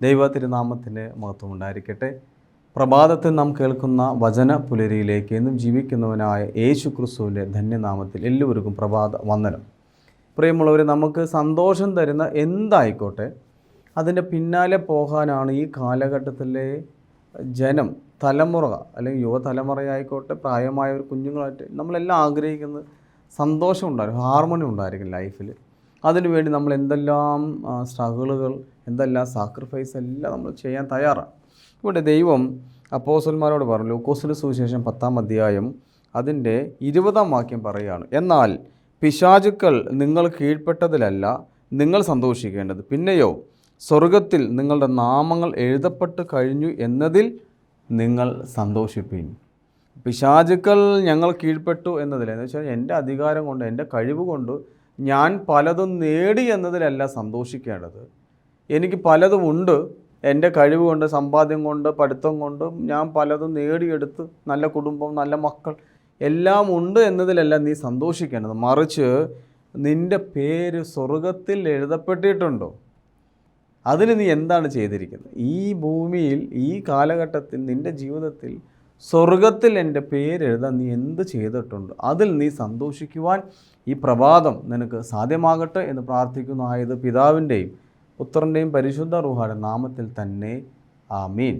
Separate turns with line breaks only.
ദൈവ തിരുനാമത്തിന് മഹത്വം ഉണ്ടായിരിക്കട്ടെ പ്രഭാതത്തിൽ നാം കേൾക്കുന്ന വചന പുലരിയിലേക്ക് എന്നും ജീവിക്കുന്നവനായ യേശു ക്രിസ്തുവിന്റെ ധന്യനാമത്തിൽ എല്ലാവർക്കും പ്രഭാത വന്ദനം. പ്രിയമുള്ളവർ നമുക്ക് സന്തോഷം തരുന്ന എന്തായിക്കോട്ടെ അതിന്റെ പിന്നാലെ പോകാനാണ് ഈ കാലഘട്ടത്തിലെ ജനം തലമുറ അല്ലെങ്കിൽ യുവതലമുറയായിക്കോട്ടെ പ്രായമായ ഒരു കുഞ്ഞുങ്ങളായിട്ട് നമ്മളെല്ലാം ആഗ്രഹിക്കുന്നത് സന്തോഷം ഉണ്ടായിരിക്കും ഹാർമണി ഉണ്ടായിരിക്കും ലൈഫിൽ. അതിനുവേണ്ടി നമ്മൾ എന്തെല്ലാം സ്ട്രഗിളുകൾ എന്തെല്ലാം സാക്രിഫൈസ് എല്ലാം നമ്മൾ ചെയ്യാൻ തയ്യാറാണ്. ഇവിടെ ദൈവം അപ്പോസന്മാരോട് പറഞ്ഞു ലൂക്കോസിന് സുവിശേഷം പത്താം അധ്യായം അതിന്റെ ഇരുപതാം വാക്യം പറയുകയാണ് എന്നാൽ പിശാചുക്കൾ നിങ്ങൾ കീഴ്പ്പെട്ടതിലല്ല നിങ്ങൾ സന്തോഷിക്കേണ്ടത്. പിന്നെയോ സ്വർഗത്തിൽ നിങ്ങളുടെ നാമങ്ങൾ എഴുതപ്പെട്ട് കഴിഞ്ഞു എന്നതിൽ നിങ്ങൾ സന്തോഷിപ്പീൻ. പിശാചുക്കൾ ഞങ്ങൾ കീഴ്പ്പെട്ടു എന്നതിൽ എന്ന് വെച്ചാൽ എന്റെ അധികാരം കൊണ്ട് എന്റെ കഴിവ് കൊണ്ട് ഞാൻ പലതും നേടി എന്നതിലല്ല സന്തോഷിക്കേണ്ടത്. എനിക്ക് പലതും ഉണ്ട്. എന്റെ കഴിവ് കൊണ്ട് സമ്പാദ്യം കൊണ്ട് പഠിത്തം കൊണ്ട് ഞാൻ പലതും നേടിയെടുത്ത് നല്ല കുടുംബം നല്ല മക്കൾ എല്ലാം ഉണ്ട് എന്നതിലല്ല നീ സന്തോഷിക്കേണ്ടത്. മറിച്ച് നിന്റെ പേര് സ്വർഗത്തിൽ എഴുതപ്പെട്ടിട്ടുണ്ടോ? അതിന് നീ എന്താണ് ചെയ്തിരിക്കുന്നത്? ഈ ഭൂമിയിൽ ഈ കാലഘട്ടത്തിൽ നിന്റെ ജീവിതത്തിൽ സ്വർഗത്തിൽ എന്റെ പേരെഴുതാൻ നീ എന്ത് ചെയ്തിട്ടുണ്ട്? അതിൽ നീ സന്തോഷിക്കുവാൻ ഈ പ്രഭാതം നിനക്ക് സാധ്യമാകട്ടെ എന്ന് പ്രാർത്ഥിക്കുന്നു ആയത് പിതാവിന്റെയും പുത്രന്റെയും പരിശുദ്ധ റുഹാടെ നാമത്തിൽ തന്നെ. ആമീൻ.